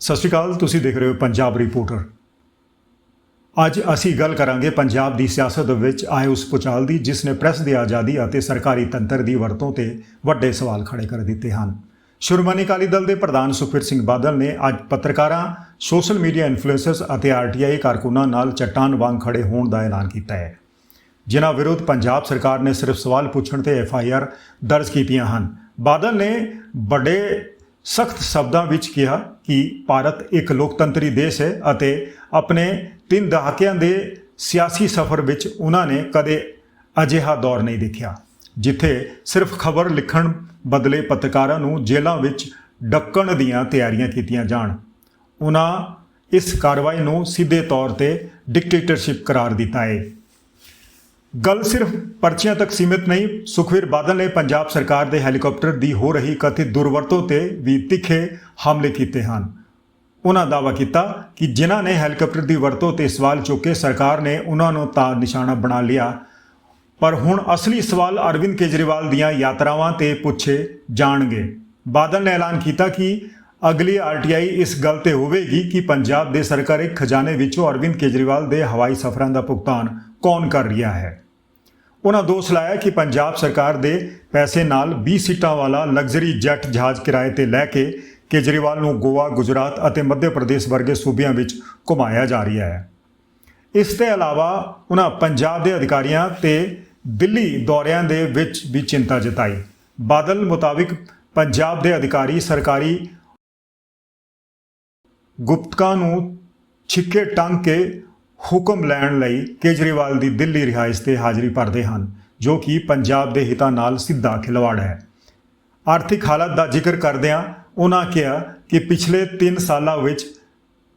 ਸਤਿ ਸ਼੍ਰੀ ਅਕਾਲ, ਤੁਸੀਂ ਦੇਖ ਰਹੇ ਹੋ ਪੰਜਾਬ ਰਿਪੋਰਟਰ ਅੱਜ ਅਸੀਂ ਗੱਲ ਕਰਾਂਗੇ ਪੰਜਾਬ ਦੀ ਸਿਆਸਤ ਵਿੱਚ ਆਏ ਉਸ ਪੁਚਾਲ ਦੀ, ਜਿਸ ਨੇ ਪ੍ਰੈਸ ਦੀ ਆਜ਼ਾਦੀ ਅਤੇ ਸਰਕਾਰੀ ਤੰਤਰ ਦੀ ਵਰਤੋਂ ਤੇ ਵੱਡੇ ਸਵਾਲ ਖੜੇ ਕਰ ਦਿੱਤੇ ਹਨ। ਸ਼੍ਰੋਮਣੀ ਅਕਾਲੀ ਦਲ ਦੇ ਪ੍ਰਧਾਨ ਸੁਖਬੀਰ ਸਿੰਘ ਬਾਦਲ ਨੇ ਅੱਜ ਪੱਤਰਕਾਰਾਂ, ਸੋਸ਼ਲ ਮੀਡੀਆ ਇਨਫਲੂਐਂਸਰਸ ਅਤੇ ਆਰਟੀਆਈ ਕਾਰਕੁਨਾਂ ਨਾਲ ਚਟਾਨ ਵਾਂਗ ਖੜੇ ਹੋਣ ਦਾ ਐਲਾਨ ਕੀਤਾ ਹੈ। ਜਿਨ੍ਹਾਂ ਵਿਰੁੱਧ ਪੰਜਾਬ ਸਰਕਾਰ ਨੇ ਸਿਰਫ ਸਵਾਲ ਪੁੱਛਣ ਤੇ ਐਫ ਆਈ ਆਰ ਦਰਜ ਕੀਤੀਆਂ ਹਨ। ਬਾਦਲ ਨੇ ਵੱਡੇ ਸਖਤ ਸ਼ਬਦਾਂ ਵਿੱਚ ਕਿਹਾ ਕਿ ਭਾਰਤ ਇੱਕ ਲੋਕਤੰਤਰੀ ਦੇਸ਼ ਹੈ ਅਤੇ ਆਪਣੇ ਤਿੰਨ ਦਹਾਕਿਆਂ ਦੇ ਸਿਆਸੀ ਸਫ਼ਰ ਵਿੱਚ ਉਹਨਾਂ ਨੇ ਕਦੇ ਅਜਿਹਾ ਦੌਰ ਨਹੀਂ ਦੇਖਿਆ, ਜਿੱਥੇ ਸਿਰਫ ਖਬਰ ਲਿਖਣ ਬਦਲੇ ਪੱਤਰਕਾਰਾਂ ਨੂੰ ਜੇਲ੍ਹਾਂ ਵਿੱਚ ਡੱਕਣ ਦੀਆਂ ਤਿਆਰੀਆਂ ਕੀਤੀਆਂ ਜਾਣ। ਉਹਨਾਂ ਇਸ ਕਾਰਵਾਈ ਨੂੰ ਸਿੱਧੇ ਤੌਰ ਤੇ ਡਿਕਟੇਟਰਸ਼ਿਪ ਕਰਾਰ ਦਿੱਤਾ ਹੈ ਗੱਲ ਸਿਰਫ ਪਰਚੀਆਂ ਤੱਕ ਸੀਮਿਤ ਨਹੀਂ, ਸੁਖਵੀਰ ਬਾਦਲ ਨੇ ਪੰਜਾਬ ਸਰਕਾਰ ਦੇ ਹੈਲੀਕਾਪਟਰ ਦੀ ਹੋ ਰਹੀ ਕਥਿਤ ਦੁਰਵਰਤੋਂ ਤੇ ਵੀ ਤਿੱਖੇ ਹਮਲੇ ਕੀਤੇ ਹਨ। ਉਹਨਾਂ ਦਾਅਵਾ ਕੀਤਾ ਕਿ ਜਿਨ੍ਹਾਂ ਨੇ ਹੈਲੀਕਾਪਟਰ ਦੀ ਵਰਤੋਂ ਤੇ ਸਵਾਲ ਚੁੱਕੇ, ਸਰਕਾਰ ਨੇ ਉਹਨਾਂ ਨੂੰ ਤਾਂ ਨਿਸ਼ਾਨਾ ਬਣਾ ਲਿਆ। ਪਰ ਹੁਣ ਅਸਲੀ ਸਵਾਲ ਅਰਵਿੰਦ ਕੇਜਰੀਵਾਲ ਦੀਆਂ ਯਾਤਰਾਵਾਂ ਤੇ ਪੁੱਛੇ ਜਾਣਗੇ। ਬਾਦਲ ਨੇ ਐਲਾਨ ਕੀਤਾ ਕਿ ਅਗਲੀ ਆਰਟੀਆਈ ਇਸ ਗੱਲ ਤੇ ਹੋਵੇਗੀ ਕਿ ਪੰਜਾਬ ਦੇ ਸਰਕਾਰੀ ਖਜ਼ਾਨੇ ਵਿੱਚੋਂ ਅਰਵਿੰਦ ਕੇਜਰੀਵਾਲ ਦੇ ਹਵਾਈ ਸਫ਼ਰਾਂ ਦਾ ਭੁਗਤਾਨ ਕੌਣ ਕਰ ਰਿਹਾ ਹੈ। ਉਹਨਾਂ ਦੋਸ਼ ਲਾਇਆ ਕਿ ਪੰਜਾਬ ਸਰਕਾਰ ਦੇ ਪੈਸੇ ਨਾਲ 20 ਸੀਟਾਂ ਵਾਲਾ ਲਗਜ਼ਰੀ ਜੈਟ ਜਹਾਜ਼ ਕਿਰਾਏ ਤੇ ਲੈ ਕੇ ਕੇਜਰੀਵਾਲ ਨੂੰ ਗੋਆ, ਗੁਜਰਾਤ ਅਤੇ ਮੱਧ ਪ੍ਰਦੇਸ਼ ਵਰਗੇ ਸੂਬਿਆਂ ਵਿੱਚ ਘੁਮਾਇਆ ਜਾ ਰਿਹਾ ਹੈ। ਇਸ ਤੋਂ ਇਲਾਵਾ ਉਹਨਾਂ ਪੰਜਾਬ ਦੇ ਅਧਿਕਾਰੀਆਂ ਤੇ ਦਿੱਲੀ ਦੌਰਿਆਂ ਦੇ ਵਿੱਚ ਵੀ ਚਿੰਤਾ ਜਤਾਈ। ਬਾਦਲ ਮੁਤਾਬਿਕ ਪੰਜਾਬ ਦੇ ਅਧਿਕਾਰੀ ਸਰਕਾਰੀ ਗੁਪਤਕਾਂ ਨੂੰ ਛਿੱਕੇ ਟੰਗ ਕੇ ਹੁਕਮ ਲੈਣ ਲਈ ਕੇਜਰੀਵਾਲ ਦੀ ਦਿੱਲੀ ਰਿਹਾਇਸ਼ ਤੇ ਹਾਜ਼ਰੀ ਭਰਦੇ ਹਨ, ਜੋ ਕਿ ਪੰਜਾਬ ਦੇ ਹਿੱਤਾਂ ਨਾਲ ਸਿੱਧਾ ਖਿਲਵਾੜ ਹੈ। ਆਰਥਿਕ ਹਾਲਤ ਦਾ ਜ਼ਿਕਰ ਕਰਦਿਆਂ ਉਹਨਾਂ ਕਿਹਾ ਕਿ ਪਿਛਲੇ 3 ਸਾਲਾਂ ਵਿੱਚ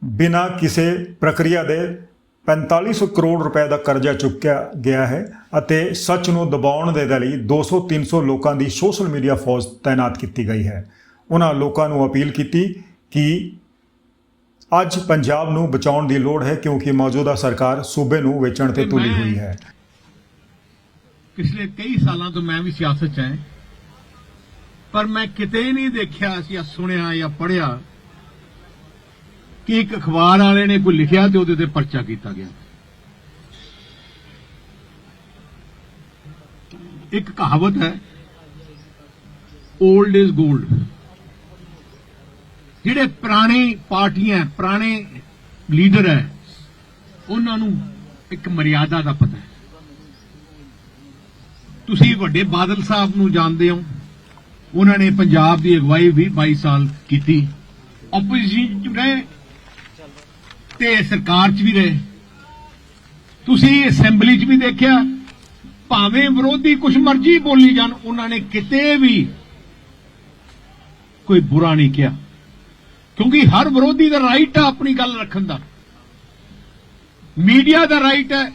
ਬਿਨਾਂ ਕਿਸੇ ਪ੍ਰਕਿਰਿਆ ਦੇ 4500 ਕਰੋੜ ਰੁਪਏ ਦਾ ਕਰਜ਼ਾ ਚੁੱਕਿਆ ਗਿਆ ਹੈ ਅਤੇ ਸੱਚ ਨੂੰ ਦਬਾਉਣ ਦੇ ਲਈ 200-300 ਲੋਕਾਂ ਦੀ ਸੋਸ਼ਲ ਮੀਡੀਆ ਫੌਜ ਤਾਇਨਾਤ ਕੀਤੀ ਗਈ ਹੈ। ਉਹਨਾਂ ਲੋਕਾਂ ਨੂੰ ਅਪੀਲ ਕੀਤੀ ਕਿ ਅੱਜ ਪੰਜਾਬ ਨੂੰ ਬਚਾਉਣ ਦੀ ਲੋੜ ਹੈ ਕਿਉਂਕਿ ਮੌਜੂਦਾ ਸਰਕਾਰ ਸੂਬੇ ਨੂੰ ਵੇਚਣ ਤੇ ਤੁਲੀ ਹੋਈ ਹੈ। ਪਿਛਲੇ ਕਈ ਸਾਲਾਂ ਤੋਂ ਮੈਂ ਵੀ ਸਿਆਸਤ 'ਚ ਹਾਂ। ਪਰ ਮੈਂ ਕਿਤੇ ਨਹੀਂ ਦੇਖਿਆ ਜਾਂ ਸੁਣਿਆ ਜਾਂ ਪੜ੍ਹਿਆ ਕਿ ਇੱਕ ਅਖਬਾਰ ਵਾਲੇ ਨੇ ਕੋਈ ਲਿਖਿਆ ਤੇ ਉਹਦੇ ਤੇ ਪਰਚਾ ਕੀਤਾ ਗਿਆ। ਇੱਕ ਕਹਾਵਤ ਹੈ 올ਡ ਇਜ਼ 골ਡ ਜਿਹੜੇ ਪੁਰਾਣੇ ਪਾਰਟੀਆਂ ਪੁਰਾਣੇ ਲੀਡਰ ਹੈ, ਉਹਨਾਂ ਨੂੰ ਇੱਕ ਮਰਿਆਦਾ ਦਾ ਪਤਾ ਹੈ। ਤੁਸੀਂ ਵੱਡੇ ਬਾਦਲ ਸਾਹਿਬ ਨੂੰ ਜਾਣਦੇ ਹੋ। ਉਹਨਾਂ ਨੇ ਪੰਜਾਬ ਦੀ ਅਗਵਾਈ ਵੀ 22 ਸਾਲ ਕੀਤੀ। ਆਪੋਜੀਸ਼ਨ ਚ ਰਹੇ ਤੇ ਸਰਕਾਰ ਚ ਵੀ ਰਹੇ। ਤੁਸੀਂ ਅਸੈਂਬਲੀ ਚ ਵੀ ਦੇਖਿਆ, ਭਾਵੇਂ ਵਿਰੋਧੀ ਕੁਝ ਮਰਜ਼ੀ ਬੋਲੀ ਜਾਣ, ਉਹਨਾਂ ਨੇ ਕਿਤੇ ਵੀ ਕੋਈ ਬੁਰਾ ਨਹੀਂ ਕਿਹਾ। ਕਿਉਂਕਿ ਹਰ ਵਿਰੋਧੀ ਦਾ ਰਾਈਟ ਹੈ ਆਪਣੀ ਗੱਲ ਰੱਖਣ ਦਾ। ਮੀਡੀਆ ਦਾ ਰਾਈਟ ਹੈ,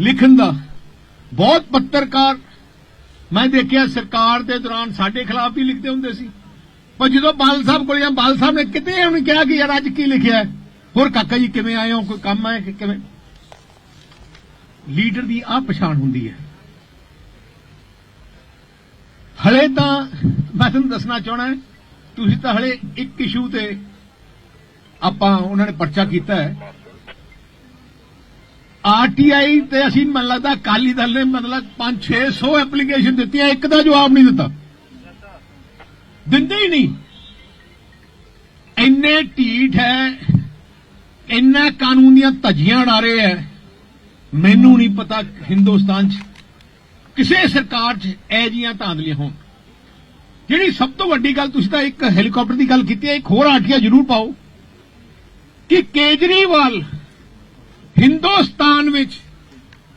ਲਿਖਣ ਦਾ। ਬਹੁਤ ਪੱਤਰਕਾਰ, ਮੈਂ ਦੇਖਿਆ ਸਰਕਾਰ ਦੇ ਦੌਰਾਨ ਸਾਡੇ ਖਿਲਾਫ ਵੀ ਲਿਖਦੇ ਹੁੰਦੇ ਸੀ। ਪਰ ਜਦੋਂ ਬਾਲ ਸਾਹਿਬ ਕੋਲ ਜਾਂ ਬਾਲ ਸਾਹਿਬ ਨੇ ਕਿਤੇ ਉਹਨੇ ਕਿਹਾ ਕਿ ਯਾਰ ਅੱਜ ਕੀ ਲਿਖਿਆ ਹੋਰ ਕਾਕਾ ਜੀ ਕਿਵੇਂ ਆਏ ਹੋ? ਕੋਈ ਕੰਮ ਹੈ ਕਿ ਕਿਵੇਂ? ਲੀਡਰ ਦੀ ਆ ਪਛਾਣ ਹੁੰਦੀ ਹੈ। ਹਲੇ ਤਾਂ ਮੈਂ ਤੁਹਾਨੂੰ ਦੱਸਣਾ ਚਾਹਣਾ ਤੁਸੀਂ ਤਾਂ ਹਲੇ ਇੱਕ ਇਸ਼ੂ ਤੇ ਆਪਾਂ ਉਹਨਾਂ ਨੇ ਪਰਚਾ ਕੀਤਾ ਹੈ। ਆਰਟੀਆਈ ਤੇ ਅਸੀਂ ਮੈਨੂੰ ਲੱਗਦਾ ਅਕਾਲੀ ਦਲ ਨੇ ਮਤਲਬ 5-600 ਐਪਲੀਕੇਸ਼ਨ ਦਿੱਤੀਆਂ, ਇੱਕ ਦਾ ਜਵਾਬ ਨਹੀਂ ਦਿੱਤਾ। ਦਿੰਦੇ ਹੀ ਨਹੀਂ। ਇੰਨੇ ਢੀਠ ਹੈ, ਇੰਨਾ ਕਾਨੂੰਨ ਦੀਆਂ ਧੱਜੀਆਂ ਉਡਾ ਰਹੇ ਹੈ। ਮੈਨੂੰ ਨਹੀਂ ਪਤਾ ਹਿੰਦੁਸਤਾਨ 'ਚ ਕਿਸੇ ਸਰਕਾਰ 'ਚ ਇਹ ਜੀਆਂ ਧਾਂਦਲੀਆਂ ਹੋਣ। ਜਿਹੜੀ ਸਭ ਤੋਂ ਵੱਡੀ ਗੱਲ, ਤੁਸੀਂ ਤਾਂ ਇੱਕ ਹੈਲੀਕਾਪਟਰ ਦੀ ਗੱਲ ਕੀਤੀ ਹੈ, ਇੱਕ ਹੋਰ ਆਰਟੀਆ ਜ਼ਰੂਰ ਪਾਓ, ਕਿ ਕੇਜਰੀਵਾਲ ਹਿੰਦੁਸਤਾਨ ਵਿੱਚ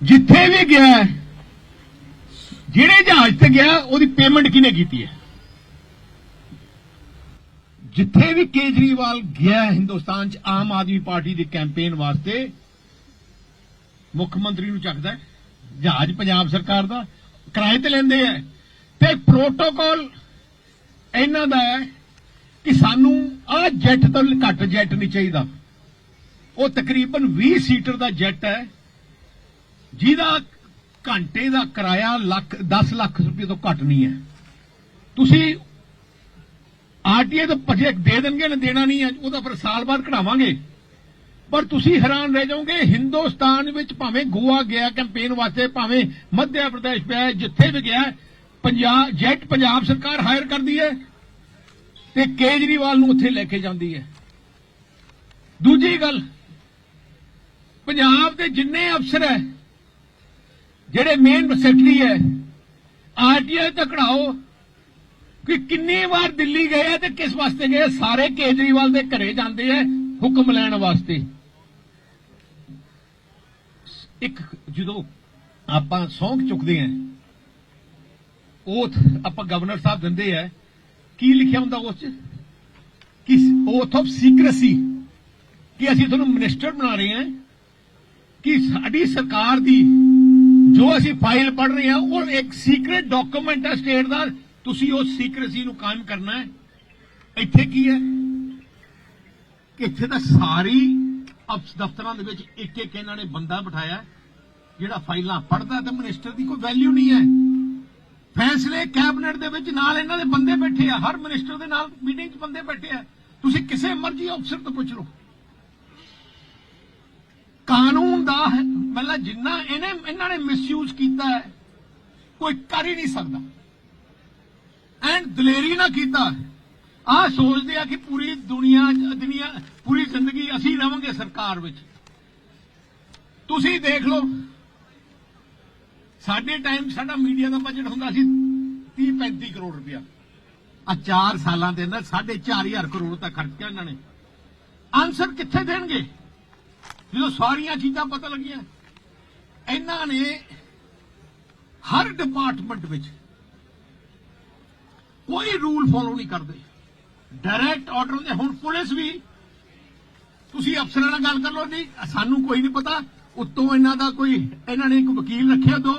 ਜਿੱਥੇ ਵੀ ਗਿਆ ਜਿਹੜੇ ਜਹਾਜ਼ ਤੇ ਗਿਆ, ਉਹਦੀ ਪੇਮੈਂਟ ਕਿਹਨੇ ਕੀਤੀ ਹੈ? ਜਿੱਥੇ ਵੀ ਕੇਜਰੀਵਾਲ ਗਿਆ ਹਿੰਦੁਸਤਾਨ 'ਚ, ਆਮ ਆਦਮੀ ਪਾਰਟੀ ਦੀ ਕੈਂਪੇਨ ਵਾਸਤੇ, ਮੁੱਖ ਮੰਤਰੀ ਨੂੰ ਚੱਕਦਾ ਜਹਾਜ਼ ਪੰਜਾਬ ਸਰਕਾਰ ਦਾ ਕਿਰਾਏ ਤੇ ਲੈਂਦੇ ਹੈ, ਤੇ ਪ੍ਰੋਟੋਕਾਲ ਇਹਨਾਂ ਦਾ ਹੈ ਕਿ ਸਾਨੂੰ ਆਹ ਜੈਟ ਤੋਂ ਘੱਟ ਜੈਟ ਨਹੀਂ ਚਾਹੀਦਾ। ਉਹ ਤਕਰੀਬਨ 20 ਸੀਟਰ ਦਾ ਜੈਟ ਹੈ, ਜਿਹਦਾ ਘੰਟੇ ਦਾ ਕਿਰਾਇਆ ਲੱਖ 10 ਲੱਖ ਰੁਪਏ ਤੋਂ ਘੱਟ ਨਹੀਂ ਹੈ। ਤੁਸੀਂ ਆਰਟੀਏ ਤਾਂ ਭਜੇ ਦੇ ਦੇਣਗੇ ਨਾ ਦੇਣਾ ਨਹੀਂ ਹੈ, ਉਹਦਾ ਫਿਰ ਸਾਲ ਬਾਅਦ ਕਢਾਵਾਂਗੇ। ਪਰ ਤੁਸੀਂ ਹੈਰਾਨ ਰਹਿ ਜਾਓਗੇ, ਹਿੰਦੁਸਤਾਨ ਵਿੱਚ ਭਾਵੇਂ ਗੋਆ ਗਿਆ, ਕੈਂਪੇਨ ਵਾਸਤੇ ਭਾਵੇਂ ਮੱਧ ਪ੍ਰਦੇਸ਼ ਪਿਆ, ਜਿੱਥੇ ਵੀ ਗਿਆ ਪੰਜਾਬ, ਜੈਟ ਪੰਜਾਬ ਸਰਕਾਰ ਹਾਇਰ ਕਰਦੀ ਹੈ ਤੇ ਕੇਜਰੀਵਾਲ ਨੂੰ ਉੱਥੇ ਲੈ ਕੇ ਜਾਂਦੀ ਹੈ। ਦੂਜੀ ਗੱਲ, ਪੰਜਾਬ ਦੇ ਜਿੰਨੇ ਅਫਸਰ ਹੈ, ਜਿਹੜੇ ਮੇਨ ਸੈਕਟਰੀ ਹੈ, ਆਰਟੀਆਈ ਤਕੜਾਓ ਕਿ ਕਿੰਨੀ ਵਾਰ ਦਿੱਲੀ ਗਏ ਤੇ ਕਿਸ ਵਾਸਤੇ ਗਏ ਸਾਰੇ ਕੇਜਰੀਵਾਲ ਦੇ ਘਰੇ ਜਾਂਦੇ ਆ ਹੁਕਮ ਲੈਣ ਵਾਸਤੇ। ਇੱਕ, ਜਦੋਂ ਆਪਾਂ ਸੌਂਗ ਚੁੱਕਦੇ ਆ oath ਆਪਾਂ ਗਵਰਨਰ ਸਾਹਿਬ ਦਿੰਦੇ ਆ, ਕੀ ਲਿਖਿਆ ਹੁੰਦਾ ਉਸ ਚ? ਕਿ ਓਥ ਆਫ ਸੀਕ੍ਰੇਸੀ ਕਿ ਅਸੀਂ ਤੁਹਾਨੂੰ ਮਿਨਿਸਟਰ ਬਣਾ ਰਹੇ ਹਾਂ, ਕਿ ਸਾਡੀ ਸਰਕਾਰ ਦੀ ਜੋ ਅਸੀਂ ਫਾਈਲ ਪੜ ਰਹੇ ਹਾਂ, ਉਹ ਇੱਕ ਸੀਕ੍ਰੇਟ ਡਾਕੂਮੈਂਟ ਹੈ ਸਟੇਟ ਦਾ, ਤੁਸੀਂ ਉਸ ਸੀਕ੍ਰੇਸੀ ਨੂੰ ਕਾਇਮ ਕਰਨਾ ਹੈ। ਇੱਥੇ ਕੀ ਹੈ? ਕਿ ਇੱਥੇ ਤਾਂ ਸਾਰੀ ਅਫਸ ਦਫ਼ਤਰਾਂ ਦੇ ਵਿੱਚ ਇੱਕ ਇੱਕ ਇਹਨਾਂ ਨੇ ਬੰਦਾ ਬਿਠਾਇਆ, ਜਿਹੜਾ ਫਾਈਲਾਂ ਪੜਦਾ ਤੇ ਮਿਨਿਸਟਰ ਦੀ ਕੋਈ ਵੈਲਿਊ ਨਹੀਂ ਹੈ। ਫੈਸਲੇ ਕੈਬਨਿਟ ਦੇ ਵਿੱਚ ਨਾਲ ਇਹਨਾਂ ਦੇ ਬੰਦੇ ਬੈਠੇ ਆ, ਹਰ ਮਿਨਿਸਟਰ ਦੇ ਨਾਲ ਮੀਟਿੰਗ 'ਚ ਬੰਦੇ ਬੈਠੇ ਆ। ਤੁਸੀਂ ਕਿਸੇ ਮਰਜ਼ੀ ਅਫਸਰ ਤੋਂ ਪੁੱਛ ਲਓ। ਕਾਨੂੰਨ ਦਾ ਮਤਲਬ ਜਿੰਨਾ ਇਹਨੇ, ਇਹਨਾਂ ਨੇ ਮਿਸਯੂਜ਼ ਕੀਤਾ ਹੈ, ਕੋਈ ਕਰ ਹੀ ਨਹੀਂ ਸਕਦਾ। ਐਂਡ ਦਲੇਰੀ ਨਾ ਕੀਤਾ ਆ ਸੋਚਦੇ ਆ ਕਿ ਪੂਰੀ ਦੁਨੀਆ ਦੁਨੀਆ, ਪੂਰੀ ਜ਼ਿੰਦਗੀ ਅਸੀਂ ਰਵਾਂਗੇ ਸਰਕਾਰ ਵਿੱਚ। ਤੁਸੀਂ ਦੇਖ ਲਓ ਸਾਡੇ ਟਾਈਮ ਸਾਡਾ ਮੀਡੀਆ ਦਾ ਬਜਟ ਹੁੰਦਾ ਸੀ 30 35 ਕਰੋੜ ਰੁਪਇਆ। ਆ 4 ਸਾਲਾਂ ਦੇ ਅੰਦਰ 4.5 ਕਰੋੜ ਤੱਕ ਖਰਚਿਆ ਇਹਨਾਂ ਨੇ। ਆਨਸਰ ਕਿੱਥੇ ਦੇਣਗੇ? ਜਦੋਂ ਸਾਰੀਆਂ ਚੀਜ਼ਾਂ ਪਤਾ ਲੱਗੀਆਂ, ਇਹਨਾਂ ਨੇ ਹਰ ਡਿਪਾਰਟਮੈਂਟ ਵਿੱਚ ਕੋਈ ਰੂਲ ਫੋਲੋ ਨਹੀਂ ਕਰਦੇ। ਡਾਇਰੈਕਟ ਆਰਡਰ ਹੁੰਦੇ। ਹੁਣ ਪੁਲਿਸ ਵੀ, ਤੁਸੀਂ ਅਫਸਰਾਂ ਨਾਲ ਗੱਲ ਕਰ ਲਓ ਨਹੀਂ ਸਾਨੂੰ ਕੋਈ ਨਹੀਂ ਪਤਾ। ਉੱਤੋਂ ਇਹਨਾਂ ਦਾ ਕੋਈ, ਇਹਨਾਂ ਨੇ ਇੱਕ ਵਕੀਲ ਰੱਖਿਆ ਦੋ।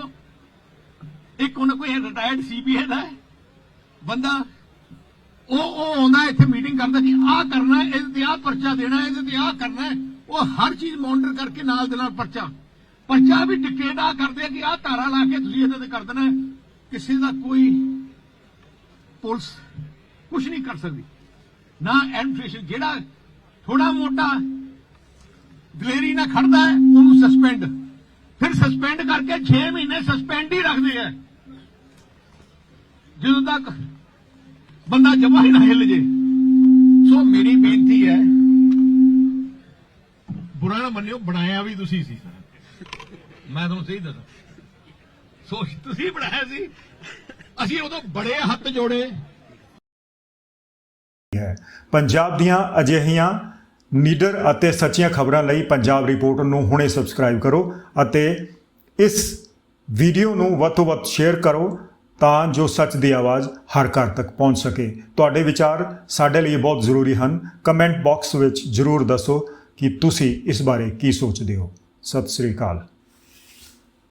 ਇੱਕ ਉਹਨਾਂ ਕੋਈ ਰਿਟਾਇਰਡ ਸੀਪੀਏ ਦਾ ਬੰਦਾ, ਉਹ ਉਹ ਆਉਂਦਾ ਇੱਥੇ ਮੀਟਿੰਗ ਕਰਦਾ ਕਿ ਆਹ ਕਰਨਾ ਇਹਦੇ ਤੇ ਆਹ ਪਰਚਾ ਦੇਣਾ ਇਹਦੇ ਤੇ ਆਹ ਕਰਨਾ ਉਹ ਹਰ ਚੀਜ਼ ਮੋਨੀਟਰ ਕਰਕੇ ਨਾਲ ਦੇ ਨਾਲ ਪਰਚਾ। ਪਰਚਾ ਵੀ ਡਿਕਟੇਟ ਆ ਕਰਦੇ ਕਿ ਆਹ ਧਾਰਾ ਲਾ ਕੇ ਤੁਸੀਂ ਇਹਦੇ ਤੇ ਕਰ ਦੇਣਾ ਕਿਸੇ ਦਾ ਕੋਈ ਪੁਲਿਸ ਕੁਝ ਨਹੀਂ ਕਰ ਸਕਦੀ। ਨਾ ਐਡਮਿਨਿਸਟ੍ਰੇਸ਼ਨ ਜਿਹੜਾ ਥੋੜਾ ਮੋਟਾ ਦਲੇਰੀ ਨਾਲ ਖੜਦਾ ਹੈ, ਉਹਨੂੰ ਸਸਪੈਂਡ ਫਿਰ ਸਸਪੈਂਡ ਕਰਕੇ 6 ਮਹੀਨੇ ਸਸਪੈਂਡ ਹੀ ਰੱਖਦੇ ਆ ਜਦੋਂ ਤੱਕ ਬੰਦਾ ਜਮਾ ਹੀ ਨਾ ਹਿੱਲ ਜੇ। ਸੋ ਮੇਰੀ ਬੇਨਤੀ ਹੈ, ਬੁਰਾ ਨਾ ਮੰਨਿਓ, ਬਣਾਇਆ ਵੀ ਤੁਸੀਂ ਸੀ। ਮੈਂ ਤੁਹਾਨੂੰ ਸਹੀ ਦੱਸਾਂ। ਸੋ ਤੁਸੀਂ ਬਣਾਇਆ ਸੀ, ਅਸੀਂ ਉਦੋਂ ਬੜੇ ਹੱਥ ਜੋੜੇ। ਹੈ। ਪੰਜਾਬ ਦੀਆਂ ਅਜਿਹੀਆਂ ਨੀਡਰ ਅਤੇ ਸੱਚੀਆਂ ਖਬਰਾਂ ਲਈ ਪੰਜਾਬ ਰਿਪੋਰਟਰ ਨੂੰ ਹੁਣੇ ਸਬਸਕ੍ਰਾਈਬ ਕਰੋ ਅਤੇ ਇਸ ਵੀਡੀਓ ਨੂੰ ਵੱਧ ਤੋਂ ਵੱਧ ਸ਼ੇਅਰ ਕਰੋ ਤਾਂ ਜੋ ਸੱਚ ਦੀ ਆਵਾਜ਼ ਹਰ ਘਰ ਤੱਕ ਪਹੁੰਚ ਸਕੇ। ਤੁਹਾਡੇ ਵਿਚਾਰ ਸਾਡੇ ਲਈ ਬਹੁਤ ਜ਼ਰੂਰੀ ਹਨ। ਕਮੈਂਟ ਬਾਕਸ ਵਿੱਚ ਜ਼ਰੂਰ ਦੱਸੋ ਕਿ ਤੁਸੀਂ ਇਸ ਬਾਰੇ ਕੀ ਸੋਚਦੇ ਹੋ। ਸਤਿ ਸ੍ਰੀ ਅਕਾਲ।